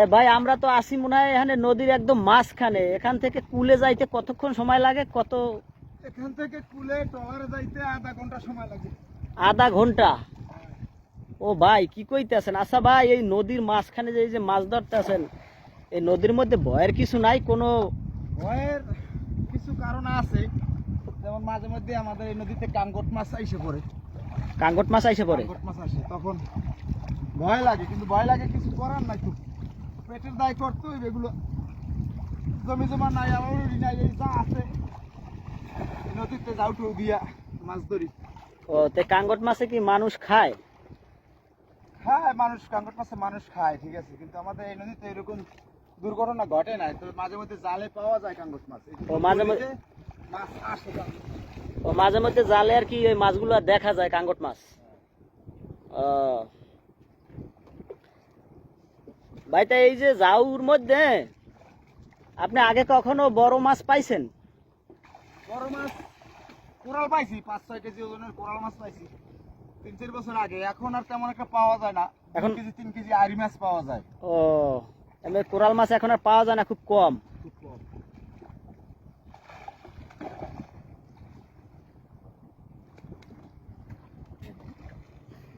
তাই ভাই আমরা তো আসি মনে হয় এখানে নদীর একদম মাঝখানে। এখান থেকে কুলে যাইতে কতক্ষণ সময় লাগে? কত এখান থেকে কুলে টলারে যাইতে আধা ঘণ্টা সময় লাগে। আধা ঘণ্টা? ও ভাই কি কইতেছেন? আচ্ছা ভাই এই নদীর মাঝখানে যে এই যে মাছ ধরতেছেন এই নদীর মধ্যে ভয়ের কিছু নাই? কোনো ভয়ের কিছু কারণ আছে। যেমন মাঝে মধ্যে আমাদের এই নদীতে কাঙ্গট মাছ আইসে পড়ে। কাঙ্গট মাছ আইসে পড়ে? কাঙ্গট মাছ আসে তখন ভয় লাগে। কিন্তু ভয় লাগে কিছু করার নাই তো। পেটের দায় করতে হইবে এগুলো। জমি জমা নাই আমার নাই এই যা আছে। নদীতে যাও টু দিয়া মাছ ধরি। ও তে কাঙ্গট মাছে কি মানুষ খায়? হ্যাঁ মানুষ কাঙ্কট মাছে মানুষ খায় ঠিক আছে। কিন্তু আমাদের এই নদীতে এরকম দুর্ঘটনা ঘটে নাই তবে মাঝে মধ্যে জালে পাওয়া যায় কাঙ্কট মাছ। ও, মাঝে মধ্যে- মাছ আসে। ও মাঝে মধ্যে জালে আর কি ওই মাছগুলো দেখা যায় কাঙ্গট মাছ। ও ভাই তা এই যে জাউর মধ্যে আপনি আগে কখনো বড় মাছ পাইছেন? বড় মাছ কোরাল পাইছি পাঁচ ছয় কেজি ওজনের কোরাল মাছ পাইছি। তিন চার বছর আগে এখন আর তেমন একটা পাওয়া যায় না। এখন এখন- কেজি তিন কেজি আরি মাছ পাওয়া যায়। ও এমনি কোরাল মাছ এখন আর পাওয়া যায় না খুব কম খুব কম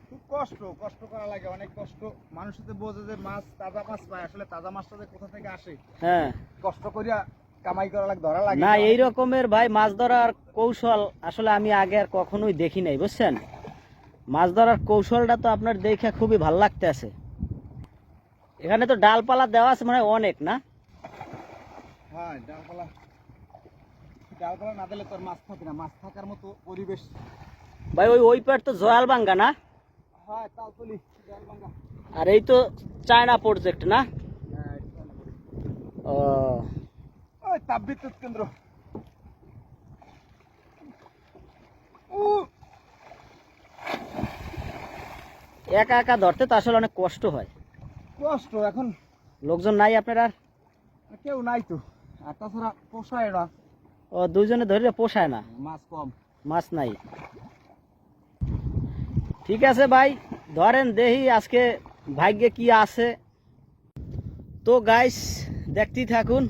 খুব কষ্ট কষ্ট করা লাগে অনেক কষ্ট। মানুষ তো বোঝে যে মাছ তাজা মাছ পায় আসলে তাজা মাছটা যে কোথা থেকে আসে? হ্যাঁ। কষ্ট করিয়া কামাই করা লাগে ধরা লাগে না এই রকমের ভাই মাছ ধরার কৌশল আসলে আমি আগে আর কখনোই দেখি নাই বুঝছেন? মাছ ধরার কৌশলটা তো আপনার দেখে খুবই ভালো লাগতে আছে এখানে তো ডালপালা দেওয়া আছে মানে অনেক না? হ্যাঁ ডালপালা। ডালপালা না দিলে তোর মাছ থাকে না মাছ থাকার মতো পরিবেশ। ভাই ওই ওই পার তো জয়াল বাঙ্গা না? আর এই তো চায়না প্রজেক্ট না। ও। তাপবিদ্যুৎ কেন্দ্র। একা একা ধরতে তো আসলে অনেক কষ্ট হয়। কষ্ট এখন লোকজন নাই আপনার? আর কেউ নাই তো। আর তাছাড়া পোষায় না। ও দুইজনে ধরে পোষায় না? মাছ কম। মাছ নাই। ঠিক আছে ভাই ধরেন দেহি আজকে ভাগ্যে কি আছে। তো গাইস দেখতেই থাকুন।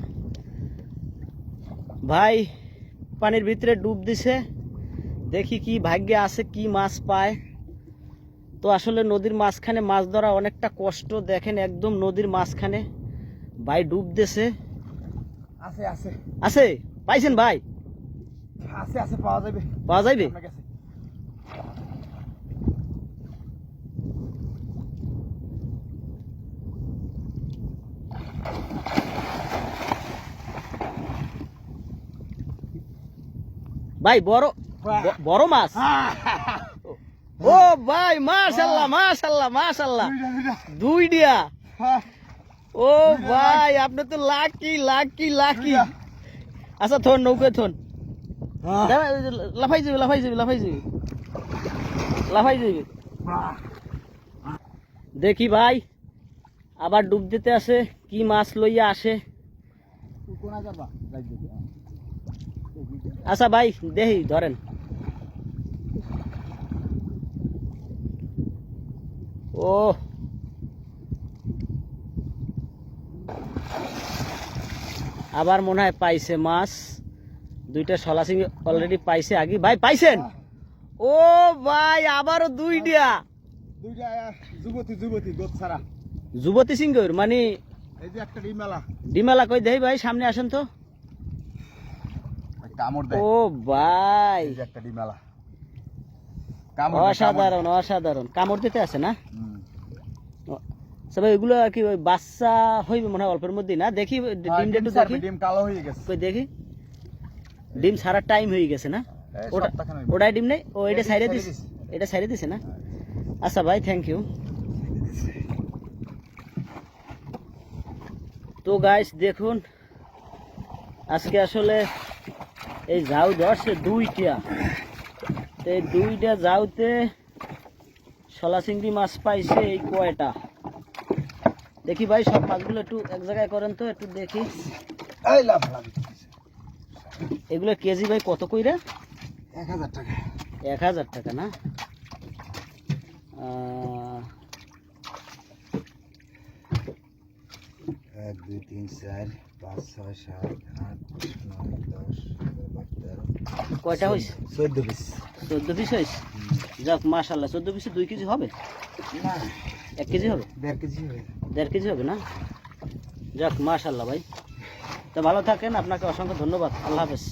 ভাই পানির ভিতরে ডুব দিছে। দেখি কি ভাগ্যে আছে কি মাছ পায়। তো আসলে নদীর মাঝখানে মাছ ধরা অনেকটা কষ্ট দেখেন একদম নদীর মাঝখানে। ভাই ডুব দিছে। আছে আছে। আছে? পাইছেন ভাই? আছে আছে পাওয়া যাবে। পাওয়া যাইবে? ভাই বড় ব- বড় মাছ। ও ভাই মাশাল্লাহ মাশাল্লাহ মাশাল্লাহ। দুইটা। দুই ডিয়া হ্যাঁ, ও ভাই আপনি তো লাকি লাকি লাকি। আচ্ছা থন নৌকে থন। হ্যাঁ। লাফাই যাবি লাফাই যাবি লাফাই যাবি। লাফাই যাবি। দেখি ভাই। আবার ডুব দিতে আসে, কি মাছ লইয়া আসে। আচ্ছা ভাই, দেহি, ধরেন। ও। আবার মনে হয় পাইছে মাছ। দুইটা শলা সিং অলরেডি পাইছে আগে। ভাই, পাইছেন? ও ভাই, আবারও দুইটা। দুইটা যুবতী যুবতী গোদ ছাড়া। যুবতী সিংহর মানে এই যে একটা ডিমেলা। ডিমেলা কই দেই ভাই সামনে আসেন তো। কামড় ও ভাই। এই যে একটা ডিমেলা। অসাধারণ অসাধারণ। কামড় দিতে আছে না। সবাই এগুলো আর কি ওই বাচ্চা হইবে মনে হয় অল্পের মধ্যে না? দেখি হ্যাঁ, ডিমটা ডিম একটু দেখি। ডিম কালো হয়ে গেছে। কই দেখি। ডিম ছাড়ার টাইম হয়ে গেছে না? এই ওটা ওটাই ডিম নেই? ও এটা সাইডে দিছে। এটা সাইডে দিছে না? আচ্ছা ভাই থ্যাংক ইউ তো গাইস দেখুন আজকে আসলে এই ঝাউ ধরছে দুইটা। তো এই দুইটা ঝাউতে শলা চিংড়ি মাছ পাইছে এই কয়টা? দেখি ভাই সব মাছগুলো একটু এক জায়গায় করেন তো একটু দেখি। এগুলো কেজি ভাই কত কইরা? এক হাজার টাকা। এক হাজার টাকা না? এক দুই তিন চার পাঁচ ছয় সাত আট নয় দশ তেরো। কয়টা হয়েছে চোদ্দ পিস। চোদ্দ পিস হয়েছে যাক মাশাল্লাহ চোদ্দ পিসে দুই কেজি হবে? না। এক কেজি হবে? দেড় কেজি হবে। দেড় কেজি হবে না? যাক মাশাল্লাহ ভাই। তো ভালো থাকেন আপনাকে অসংখ্য ধন্যবাদ। আল্লাহ হাফেজ।